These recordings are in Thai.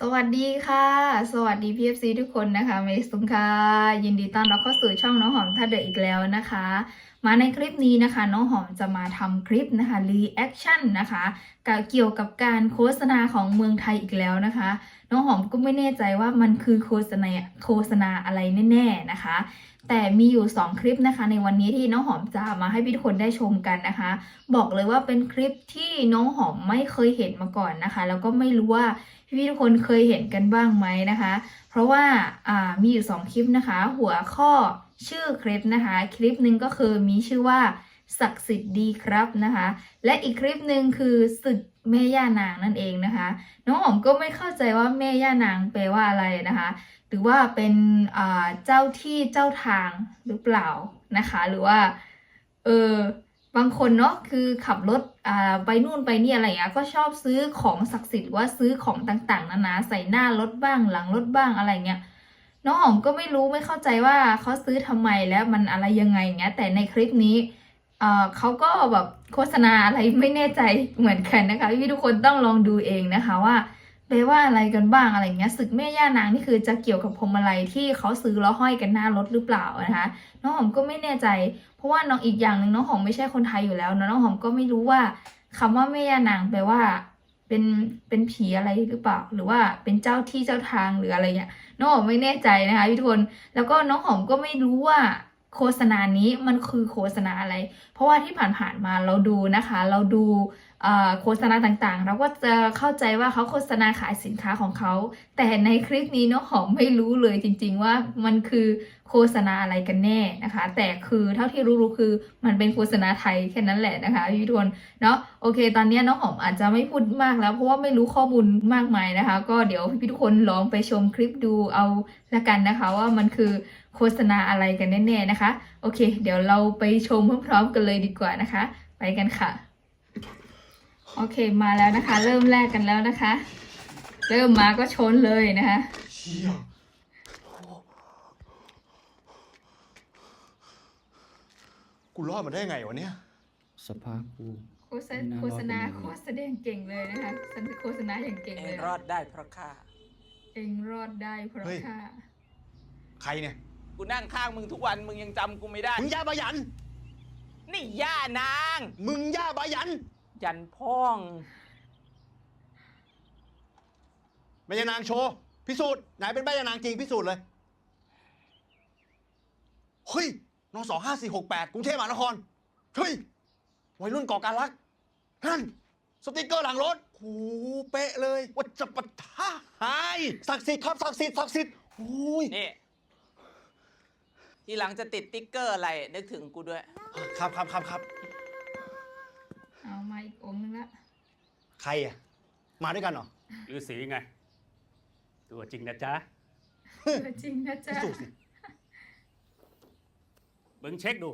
สวัสดีค่ะ สวัสดี PFC ทุกคนนะคะเมสุงค่ะ ยินดีต้อนรับเข้าสู่ช่องน้องหอมท่าเดออีกแล้วนะคะมาในคลิปนี้นะคะน้องหอมจะมาทำคลิปนะคะ reaction นนะคะกับเกี่ยวกับการโฆษณาของเมืองไทยอีกแล้วนะคะ น้องหอมก็ไม่แน่ใจว่ามันคือโฆษณาโฆษณาอะไรแน่ ๆนะคะ แต่มีอยู่ 2 คลิปนะคะ ในวันนี้ที่น้องหอมจะมาให้พี่ทุกคนได้ชมกันนะคะ บอกเลยว่าเป็นคลิปที่น้องหอมไม่เคยเห็นมาก่อนนะคะ แล้วก็ไม่รู้ว่าพี่ทุกคนเคยเห็นกันบ้างไหมนะคะ เพราะว่าอ่ามีอยู่ 2 คลิปนะคะ หัวข้อ ชื่อคลิปนะคะ คลิปหนึ่งก็คือมีชื่อว่าศักดิ์สิทธิ์ดีครับนะคะ และอีกคลิปหนึ่งคือศึกแม่ย่านางนั่นเองนะคะ น้องหอมก็ไม่เข้าใจว่าแม่ย่านางแปลว่าอะไรนะคะ หรือว่าเป็นเจ้าที่เจ้าทางหรือเปล่านะคะ หรือว่าเออบางคนเนาะคือขับรถไปนู่นไปนี่อะไรอย่างเงี้ยก็ชอบซื้อของศักดิ์สิทธิ์ว่าซื้อของต่างๆนานาใส่หน้ารถบ้างหลังรถบ้างอะไรเงี้ย น้องหอมก็ไม่รู้ไม่เข้าใจว่าเขาซื้อทำไมแล้วมันอะไรยังไงเงี้ย แต่ในคลิปนี้เอ่อเขาก็แบบโฆษณาอะไรไม่แน่ใจเหมือนกันนะคะพี่ทุกคนต้องลองดูเองนะคะว่าแปลว่าอะไรกันบ้างอะไรเงี้ยศึกแม่ย่านางนี่คือจะเกี่ยวกับพวงมาลัยที่เขาซื้อแล้วห้อยกันหน้ารถหรือเปล่านะคะน้องหอมก็ไม่แน่ใจ เพราะว่าน้องอีกอย่างหนึ่งน้องหอมไม่ใช่คนไทยอยู่แล้วเนอะน้องหอมก็ไม่รู้ว่าคำว่าแม่ย่านางแปลว่า เป็นเป็นผีอะไรหรือเปล่า หรือว่าเป็นเจ้าที่เจ้าทางหรืออะไรเงี้ยน้องหอมไม่แน่ใจนะคะพี่ทุกคนแล้วก็น้องหอมก็ไม่รู้ว่าโฆษณานี้มันคือโฆษณาอะไร เพราะว่าที่ผ่านๆมาเราดูนะคะ เราดู โฆษณาต่างๆ เราก็จะเข้าใจว่าเขาโฆษณาขายสินค้าของเขา แต่ในคลิปนี้น้องหอมไม่รู้เลยจริง ๆ ว่ามันคือโฆษณาอะไรกันแน่นะคะ แต่คือเท่าที่รู้ๆคือมันเป็นโฆษณาไทยแค่นั้นแหละนะคะพี่ทุกคนเนาะโอเค ตอนนี้น้องหอมอาจจะไม่พูดมากแล้วเพราะว่าไม่รู้ข้อมูลมากมายนะคะ ก็เดี๋ยวพี่ทุกคนลองไปชมคลิปดูเอาละกันนะคะ ว่ามันคือโฆษณาอะไรกันแน่ๆนะคะ โอเค เดี๋ยวเราไปชมพร้อมๆกันเลยดีกว่านะคะ ไปกันค่ะ โอเคมาแล้วนะคะ เริ่มแรกกันแล้วนะคะ เริ่มมาก็ชนเลยนะคะเชี่ยกูรอดมาได้ไงวะเนี่ยสภาพกูโฆษณาโฆษณาโฆษณาเก่งเลยนะคะโฆษณาอย่างเก่งเอเลยงรอดได้เพราะข้า เองรอดได้เพราะเฮ้ยข้าใครเนี่ยกูนั่งข้างมึงทุกวันมึงยังจำกูไม่ได้ มึงย่าบายัน นี่ย่านาง มึงย่าบายัน ยันพ่องแม่ยานางโชว์พิสูจน์ไหนเป็นแม่ยานางจริงพิสูจน์เลยเฮ้ยนสองห้าสี่หกแปดกรุงเทพมหานครเฮ้ยวัยรุ่นก่อการรักนั่นสติกเกอร์หลังรถโอ้โหเป๊ะเลยวัจปะท่าหายศักดิ์สิทธิ์ครับศักดิ์สิทธิ์ศักดิ์สิทธิ์โอ้ยนี่ ทีหลังจะติดติ๊กเกอร์อะไรนึกถึงกูด้วย ครับครับครับครับ เอามาอีกองค์นึงละ ใครอะ มาด้วยกันเหรอฤาษีไง ตัวจริงนะจ๊ะจริงนะพิจ๊ะสูจน์สิมึงเช็คดู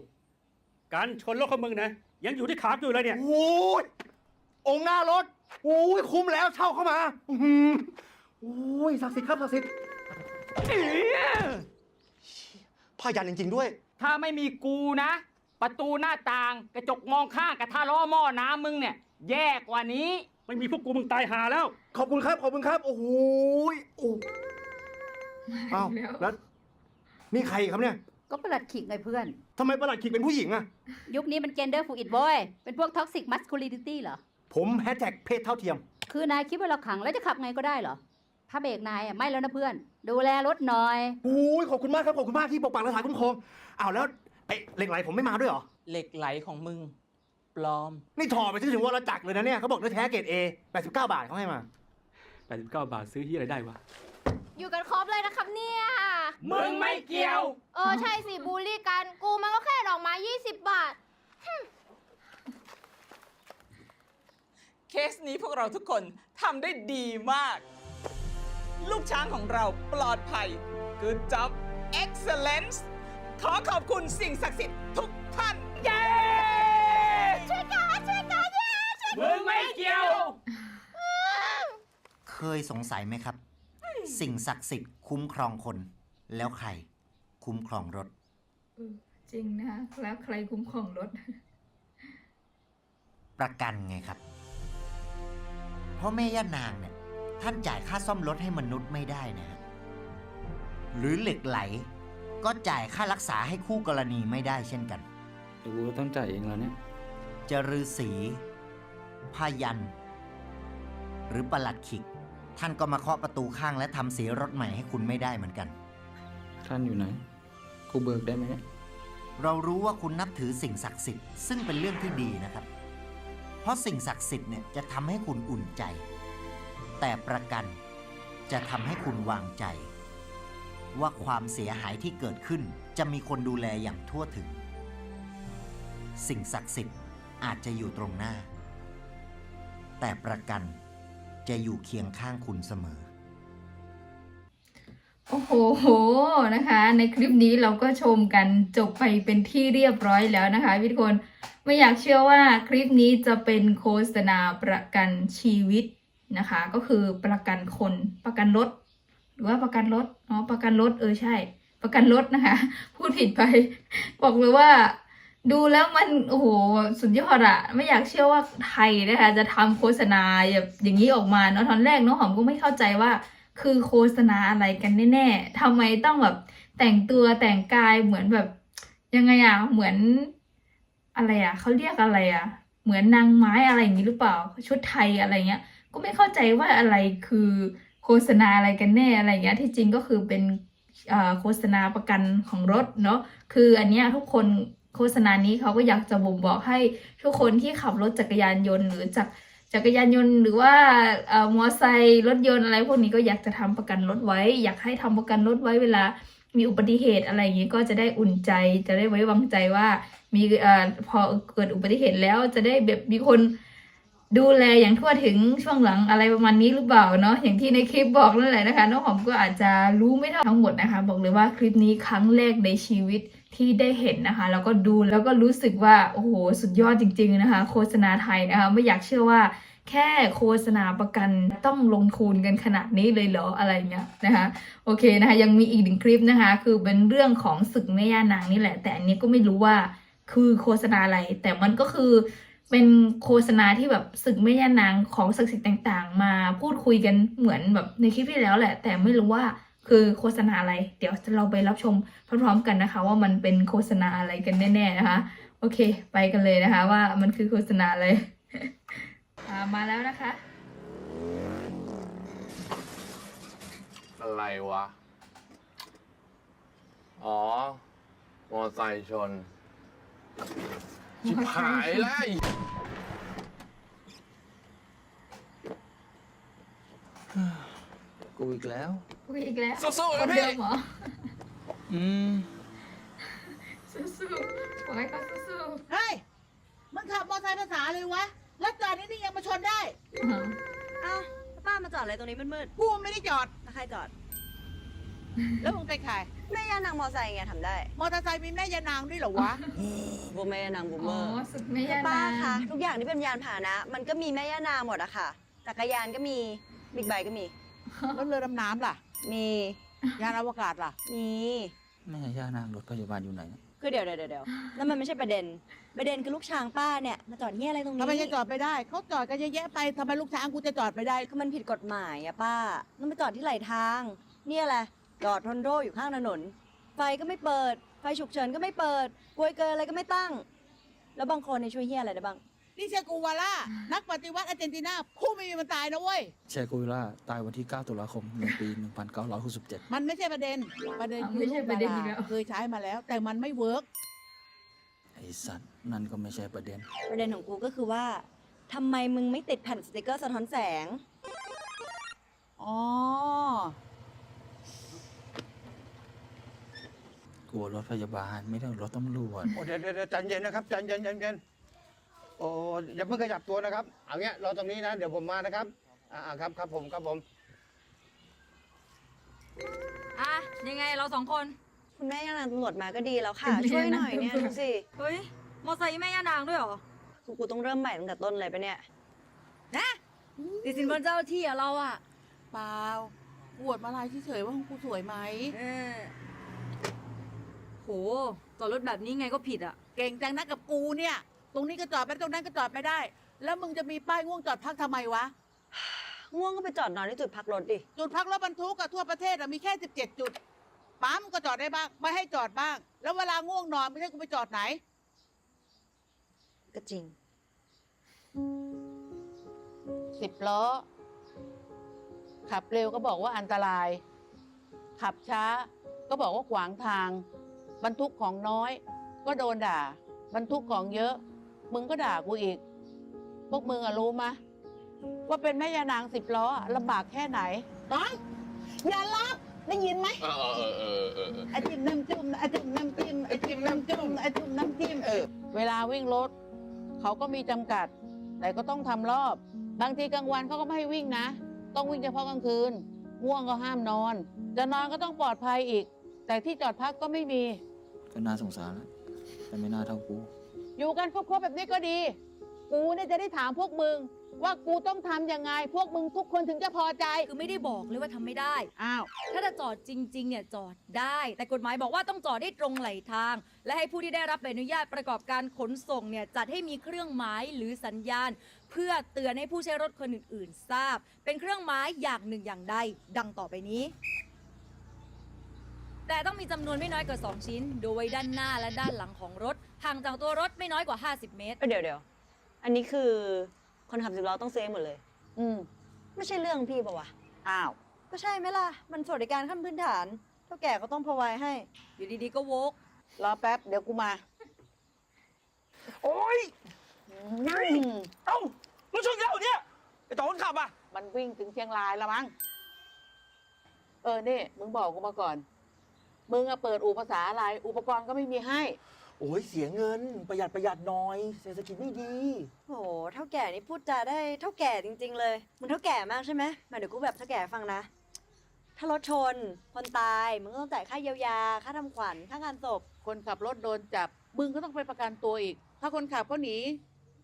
การชนรถของมึงนะ ยังอยู่ที่ขาอยู่เลยเนี่ย โอ้ยองค์หน้ารถโอ้ยคุ้มแล้วเช่าเข้ามาอื้อหือโอ้ยศักดิ์สิทธิ์ครับศักดิ์สิทธิ์เชี่ยผ้ายันจริง ๆ ด้วย ถ้าไม่มีกูนะ ประตูหน้าต่างกระจกมองข้างกับท่าล้อหม้อน้ำมึงเนี่ย แย่กว่านี้ ไม่มีพวกกูมึงตายหาแล้ว ขอบคุณครับ ขอบคุณครับ โอ้โหยโอ้อ้าวแล้วแล้วนี่ใครครับเนี่ยก็ประหลัดขิกไงเพื่อน ทำไมประหลัดขิกเป็นผู้หญิงอะยุคนี้มัน gender fluid boy เป็นพวก toxic masculinity เหรอ ผมแฮชแท็กเพศเท่าเทียม คือนายคิดว่าเราขังแล้วจะขับไงก็ได้เหรอ ถ้าเบรกนายอะไม่แล้วนะเพื่อน ดูแลรถหน่อย โอ้ยขอบคุณมากครับ ขอบคุณมากที่ปกปักรักษาคุ้มครองอ้าวแล้วไอ้เหล็กไหลผมไม่มาด้วยเหรอ เหล็กไหลของมึง ปลอม นี่ถอดไปถึงวรจักรเลยนะเนี่ยเขาบอกเนื้อแท้เกรด A 89 บาทเขาให้มา 89 บาทซื้อที่อะไรได้วะ อยู่กันครบเลยนะครับเนี่ย มึงไม่เกี่ยว เออ ใช่สิ บูลลี่กัน กูมันก็แค่ดอกไม้20 บาท เคสนี้พวกเราทุกคนทำได้ดีมาก ลูกช้างของเราปลอดภัย Good job Excellence ขอขอบคุณสิ่งศักดิ์สิทธิ์ทุกท่าน มึงไม่เกี่ยว เคยสงสัยไหมครับ สิ่งศักดิ์สิทธิ์คุ้มครองคน แล้วใคร คุ้มครองรถ เออจริงนะคะแล้วใครคุ้มครองรถ ประกันไงครับ เพราะแม่ย่านางเนี่ย ท่านจ่ายค่าซ่อมรถให้มนุษย์ไม่ได้นะฮะหรือเหล็กไหล ก็จ่ายค่ารักษาให้คู่กรณีไม่ได้เช่นกันกูต้องจ่ายเองแล้วเนี่ยจะฤาษี พายัน หรือประหลัดขิก ท่านก็มาเคาะประตูข้างและทำสีรถใหม่ให้คุณไม่ได้เหมือนกัน ท่านอยู่ไหน กูเบิกได้ไหมเนี่ยเรารู้ว่าคุณนับถือสิ่งศักดิ์สิทธิ์ซึ่งเป็นเรื่องที่ดีนะครับ เพราะสิ่งศักดิ์สิทธิ์เนี่ยจะทำให้คุณอุ่นใจ แต่ประกันจะทำให้คุณวางใจ ว่าความเสียหายที่เกิดขึ้นจะมีคนดูแลอย่างทั่วถึง สิ่งศักดิ์สิทธิ์อาจจะอยู่ตรงหน้า แต่ประกันจะอยู่เคียงข้างคุณเสมอ โอ้โหนะคะ ในคลิปนี้เราก็ชมกันจบไปเป็นที่เรียบร้อยแล้วนะคะพี่ทุกคนไม่อยากเชื่อว่าคลิปนี้จะเป็นโฆษณาประกันชีวิตนะคะ ก็คือประกันคนประกันรถ หรือว่าประกันรถเอ๋อประกันรถเออใช่ ประกันรถนะคะ พูดผิดไป บอกเลยว่า ดูแล้วมันโอ้โหสุดยอดอะไม่อยากเชื่อว่าไทยนะคะจะทำโฆษณาแบบอย่างนี้ออกมาเนาะตอนแรกเนาะหอมก็ไม่เข้าใจว่า คือโฆษณาอะไรกันแน่ๆทำไมต้องแบบแต่งตัวแต่งกายเหมือนแบบ ยังไงอะเหมือนอะไรอะเขาเรียกอะไรอะเหมือนนางไม้อะไรอย่างนี้หรือเปล่า ชุดไทยอะไรเงี้ย ก็ไม่เข้าใจว่าอะไรคือโฆษณาอะไรกันแน่อะไรเงี้ยที่จริงก็คือเป็นโฆษณาประกันของรถเนาะคืออันเนี้ยทุกคน โฆษณานี้เขาก็อยากจะบ่งบอกให้ทุกคนที่ขับรถจักรยานยนต์ หรือจักจักรยานยนต์หรือว่าเอ่อมอไซค์รถยนต์อะไรพวกนี้ก็อยากจะทำประกันรถไว้ อยากให้ทำประกันรถไว้เวลา มีอุบัติเหตุอะไรอย่างนี้ก็จะได้อุ่นใจ จะได้ไว้วางใจว่า มีเอ่อพอเกิดอุบัติเหตุแล้วจะได้แบบมีคนดูแลอย่างทั่วถึงช่วงหลังอะไรประมาณนี้หรือเปล่าเนาะอย่างที่ในคลิปบอกนั่นแหละนะคะน้องหอมก็อาจจะรู้ไม่เท่าทั้งหมดนะคะ บอกเลยว่าคลิปนี้ครั้งแรกในชีวิต ที่ได้เห็นนะคะ แล้วก็ดูแล้วก็รู้สึกว่า โอ้โห สุดยอดจริง ๆนะคะ โฆษณาไทยนะคะ ไม่อยากเชื่อว่าแค่โฆษณาประกันต้องลงทุนกันขนาดนี้เลยเหรออะไรเงี้ยนะคะโอเคนะคะยังมีอีกหนึ่งคลิปนะคะ คือเป็นเรื่องของศึกแม่ย่านางนี่แหละ แต่อันนี้ก็ไม่รู้ว่าคือโฆษณาอะไร แต่มันก็คือเป็นโฆษณาที่แบบศึกแม่ย่านางของศักดิ์สิทธิ์ต่าง ๆ มาพูดคุยกันเหมือนแบบในคลิปที่แล้วแหละ แต่ไม่รู้ว่า คือโฆษณาอะไร เดี๋ยวเราไปรับชมพร้อมๆกันนะคะ ว่ามันเป็นโฆษณาอะไรกันแน่ๆนะคะ โอเค ไปกันเลยนะคะ ว่ามันคือโฆษณาอะไรอ่ามาแล้วนะคะ อะไรวะ อ๋อ มอไซค์ชนชิบหายแล้วไอ้ กูอีกแล้วคุยอีกแล้วสู้ๆคนะนพี่ เดิมเหรออืม สู้ๆบอกให้เขาสู้เฮ้ย มันขับมอเตอร์ไซค์ภาษาเลยวะ แล้วจอดนี่นี่ยังมาชนได้ ๆอ่าอ้าวป้ามาจอดอะไรตรงนี้มืดกูไม่ได้จอด ๆแล้วใครจอดแล้วมึงเป็นใคร แม่ย่านางมอไซค์ไงทำได้มอเตอร์ไซค์มีแม่ยานางด้วยเหรอวะพวกแม่ย่านางบูมเมอ๋ออร์สุดไม่ยากป้านะคะทุกอย่างที่เป็นยานพาหนะ มันก็มีแม่ย่านางหมดอะค่ะจักรยานก็มีบิ๊กไบค์ก็มี แล้วเรือดำน้ำล่ะ มียานอวกาศล่ะ มีแม่ย่านางรถพยาบาลอยู่ไหนคือเดี๋ยวเดี๋ยวเดี๋ยวแล้วมันไม่ใช่ประเด็น ประเด็นคือลูกช้างป้าเนี่ยมาจอดเงี้ยอะไรตรงนี้ทำไมจะจอดไม่ได้เขาจอดกันเยอะแยะไปทำไมลูกช้างกูจะจอดไม่ได้คือมันผิดกฎหมายอะป้าต้องไปจอดที่ไหลทาง เนี่ยแหละจอดทนโรอยู่ข้างถนน ไฟก็ไม่เปิด ไฟฉุกเฉินก็ไม่เปิดกลวยเกินอะไรก็ไม่ตั้ง แล้วบางคนเนี่ยช่วยเฮียอะไรได้บ้าง นี่เชกูวาล่านักปฏิวัติอาร์เจนตินาผู้ไม่มีมันตายนะเว้ยเชกุยล่าตายวันที่ 9 ตุลาคมในปี 1967 มันไม่ใช่ประเด็น ประเด็นคือไม่ใช่ประเด็นอีกแล้ว เคยใช้มาแล้ว แต่มันไม่เวิร์กไอ้สัตว์นั่นก็ไม่ใช่ประเด็น ประเด็นของกูก็คือว่าทำไมมึงไม่ติดแผ่นสติกเกอร์สะท้อนแสง อ๋อ กลัวรถพยาบาลไม่ได้รถตำรวจ โอ้เดี๋ยวเดี๋ยวเดี๋ยวใจเย็นนะครับใจเย็นใจเย็น โอ้อย่าเพิ่งขยับตัวนะครับ เอาเงี้ยรอตรงนี้นะ เดี๋ยวผมมานะครับ อ่าครับครับผมครับผม อะยังไงเราสองคน คุณแม่ย่านางตำรวจมาก็ดีแล้วค่ะ ช่วยหน่อยเนี่ยดูสิเฮ้ยมอไซค์แม่ย่านางด้วยเหรอกูกูต้องเริ่มใหม่ตั้งแต่ต้นเลยปะเนี่ยติดสินบนเจ้าที่อะเราอะเปล่าปวดมาลายเฉยๆว่าของกูสวยไหม เออโหจอดรถแบบนี้ไงก็ผิดอะเก่งจังนะกับกูเนี่ย ตรงนี้ก็จอดไม่ได้ตรงนั้นก็จอดไม่ได้ แล้วมึงจะมีป้ายง่วงจอดพักทำไมวะง่วงก็ไปจอดนอนที่จุดพักรถดิ จุดพักรถบรรทุกอะทั่วประเทศอะมีแค่ 17 จุดปั๊มก็จอดได้บ้าง ไม่ให้จอดบ้าง แล้วเวลาง่วงนอนไม่ให้กูไปจอดไหน ก็จริง สิบล้อ ขับเร็วก็บอกว่าอันตราย ขับช้าก็บอกว่าขวางทาง บรรทุกของน้อย ก็โดนด่า บรรทุกของเยอะ มึงก็ด่ากูอีก พวกมึงอะรู้มะ ว่าเป็นแม่ยานางสิบล้ออะลำบากแค่ไหนน้องอย่ารับได้ยินไหมเออเออเออเออเออไอจิ้มน้ำจุ่มไอจิ้มน้ำจิ้มไอจิ้มน้ำจุ่มไอจิ้มน้ำจิ้มเออเวลาวิ่งรถเขาก็มีจำกัด แต่ก็ต้องทำรอบ บางทีกลางวันเขาก็ไม่ให้วิ่งนะ ต้องวิ่งเฉพาะกลางคืนง่วงก็ห้ามนอน จะนอนก็ต้องปลอดภัยอีก แต่ที่จอดพักก็ไม่มีก็น่าสงสารแล้วแต่ไม่น่าเท่ากู อยู่กันครบๆแบบนี้ก็ดี กูเนี่ยจะได้ถามพวกมึง ว่ากูต้องทำยังไง พวกมึงทุกคนถึงจะพอใจคือไม่ได้บอกเลยว่าทำไม่ได้ อ้าว ถ้าจะจอดจริง ๆ เนี่ยจอดได้ แต่กฎหมายบอกว่าต้องจอดได้ตรงไหลทาง และให้ผู้ที่ได้รับใบอนุญาตประกอบการขนส่งเนี่ยจัดให้มีเครื่องหมายหรือสัญญาณ เพื่อเตือนให้ผู้ใช้รถคนอื่นๆ ทราบ เป็นเครื่องหมายอย่างหนึ่งอย่างใด ดังต่อไปนี้ แต่ต้องมีจำนวนไม่น้อยกว่า2ชิ้น โดยด้านหน้าและด้านหลังของรถ ห่างจากตัวรถไม่น้อยกว่า 50 เมตร เดี๋ยวเดี๋ยวอันนี้คือคนขับสิบล้อต้องเซฟหมดเลย อืม ไม่ใช่เรื่องพี่ปะวะ อ้าว ก็ใช่ไหมล่ะ มันสวัสดิการขั้นพื้นฐาน เท่าแก่ก็ต้องพอไวให้ อยู่ดีๆก็โวกรอแป๊บ เดี๋ยวกูมา โอ้ยอืมเอ้าแล้วชนเขาเนี่ยไอ้ต่อคนขับอะ มันวิ่งถึงเชียงรายแล้วมั้ง เออนี่มึงบอกกูมาก่อน มึงอะเปิดอู่ภาษาอะไร อุปกรณ์ก็ไม่มีให้ โอ้ยเสียเงินประหยัดประหยัดหน้อย เศรษฐกิจไม่ดีโอ้โหเท่าแก่นี่พูดจาได้เท่าแก่จริง ๆ เลย มึงเท่าแก่มากใช่ไหมมาเดี๋ยวกูแบบเท่าแก่ฟังนะ ถ้ารถชน คนตาย มึงก็ต้องจ่ายค่าเยียวยา ค่าทำขวัญ ค่างานศพ คนขับรถโดนจับ มึงก็ต้องไปประกันตัวอีก ถ้าคนขับเขาหนี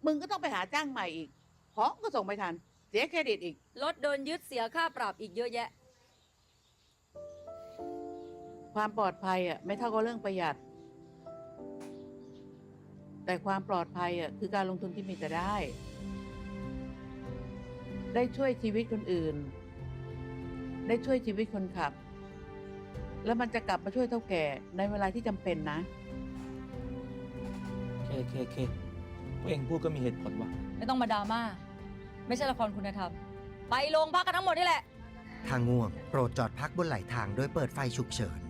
มึงก็ต้องไปหาจ้างใหม่อีกของก็ส่งไม่ทัน เสียเครดิตอีก รถโดนยึดเสียค่าปรับอีกเยอะแยะ ความปลอดภัยอะไม่เท่ากับเรื่องประหยัด แต่ความปลอดภัยอะคือการลงทุนที่มีแต่ได้ ได้ช่วยชีวิตคนอื่น ได้ช่วยชีวิตคนขับ แล้วมันจะกลับมาช่วยเท่าแก่ในเวลาที่จำเป็นนะ เคเคเคพวกเองพูดก็มีเหตุผลว่ะ ไม่ต้องมาดราม่า ไม่ใช่ละครคุณธรรม ไปโรงพักกันทั้งหมดนี่แหละถ้าง่วงโปรดจอดพักบนไหลทางโดยเปิดไฟฉุกเฉิน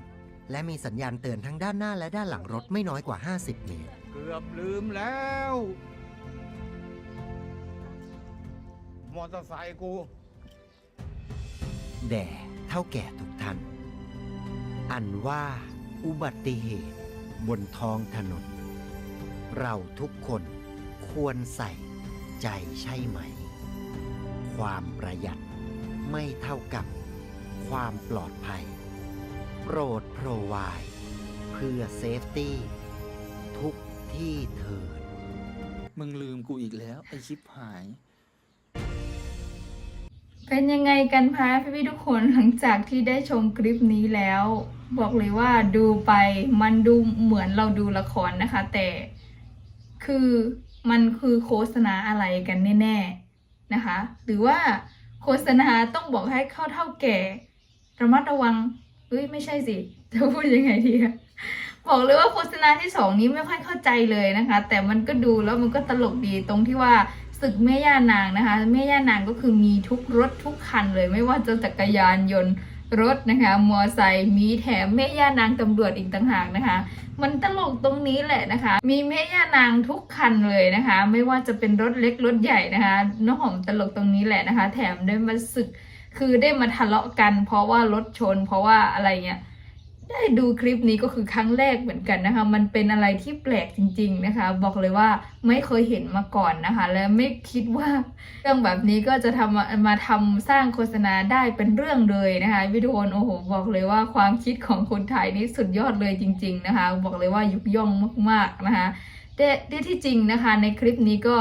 และมีสัญญาณเตือนทั้งด้านหน้าและด้านหลังรถไม่น้อยกว่า 50 เมตร เกือบลืมแล้ว มอเตอร์ไซค์กู แด่เท่าแก่ทุกท่าน อันว่าอุบัติเหตุบนท้องถนน เราทุกคนควรใส่ใจใช่ไหม ความประหยัดไม่เท่ากับความปลอดภัย โปรดโปรวาย เพื่อเซฟตี้ ทุก ที่เถิด มึงลืมกูอีกแล้ว ไอชิปหาย เป็นยังไงกันคะพี่ๆทุกคนหลังจากที่ได้ชมคลิปนี้แล้ว บอกเลยว่าดูไปมันดูเหมือนเราดูละครนะคะ แต่คือมันคือโฆษณาอะไรกันแน่ๆนะคะ หรือว่าโฆษณาต้องบอกให้เข้าเท่าแก่ ระมัดระวังเอ้ยไม่ใช่สิจะพูดยังไงดีอะ บอกเลยว่าโฆษณาที่สองนี้ไม่ค่อยเข้าใจเลยนะคะ แต่มันก็ดูแล้วมันก็ตลกดีตรงที่ว่าศึกแม่ย่านางนะคะแม่ย่านางก็คือมีทุกรถทุกคันเลย ไม่ว่าจะจักรยานยนต์รถนะคะมอไซค์มีแถมแม่ย่านางตำรวจอีกต่างหากนะคะ มันตลกตรงนี้แหละนะคะ มีแม่ย่านางทุกคันเลยนะคะ ไม่ว่าจะเป็นรถเล็กรถใหญ่นะคะน้องหอมตลกตรงนี้แหละนะคะ แถมได้มาศึกคือได้มาทะเลาะกัน เพราะว่ารถชน เพราะว่าอะไรเงี้ย ได้ดูคลิปนี้ก็คือครั้งแรกเหมือนกันนะคะ มันเป็นอะไรที่แปลกจริง ๆนะคะ บอกเลยว่าไม่เคยเห็นมาก่อนนะคะ และไม่คิดว่าเรื่องแบบนี้ก็จะทำมาทำสร้างโฆษณาได้เป็นเรื่องเลยนะคะวิดีโอโอ้โหบอกเลยว่าความคิดของคนไทยนี่สุดยอดเลยจริง ๆนะคะ บอกเลยว่ายุกย่องมากๆนะคะแต่แต่ที่จริงนะคะในคลิปนี้ก็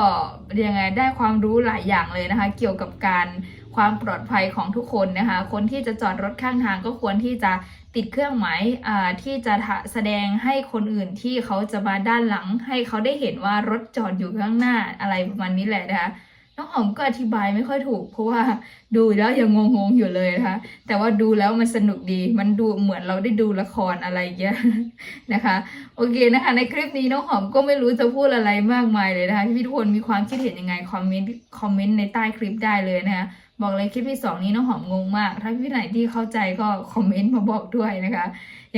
ยังไงได้ความรู้หลายอย่างเลยนะคะ เกี่ยวกับการความปลอดภัยของทุกคนนะคะ คนที่จะจอดรถข้างทางก็ควรที่จะ ติดเครื่องหมายอ่าที่จะทะแสดงให้คนอื่นที่เขาจะมาด้านหลัง ให้เขาได้เห็นว่ารถจอดอยู่ข้างหน้าอะไรประมาณนี้แหละนะคะน้องหอมก็อธิบายไม่ค่อยถูก เพราะว่าดูแล้วยังงงๆอยู่เลยนะคะแต่ว่าดูแล้วมันสนุกดีมันดูเหมือนเราได้ดูละครอะไรเงี้ยนะคะโอเคนะคะในคลิปนี้น้องหอมก็ไม่รู้จะพูดอะไรมากมายเลยนะคะพี่ทุกคนมีความคิดเห็นยังไงคอมเมนต์คอมเมนต์ในใต้คลิปได้เลยนะคะ บอกเลยคลิปที่สองนี้น้องหอมงงมาก ถ้าพี่ไหนที่เข้าใจก็คอมเมนต์มาบอกด้วยนะคะ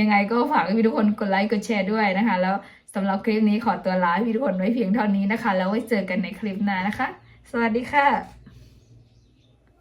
ยังไงก็ฝากพี่ทุกคนกดไลค์กดแชร์ด้วยนะคะ แล้วสำหรับคลิปนี้ขอตัวลาพี่ทุกคนไว้เพียงเท่านี้นะคะ แล้วไว้เจอกันในคลิปหน้านะคะ สวัสดีค่ะ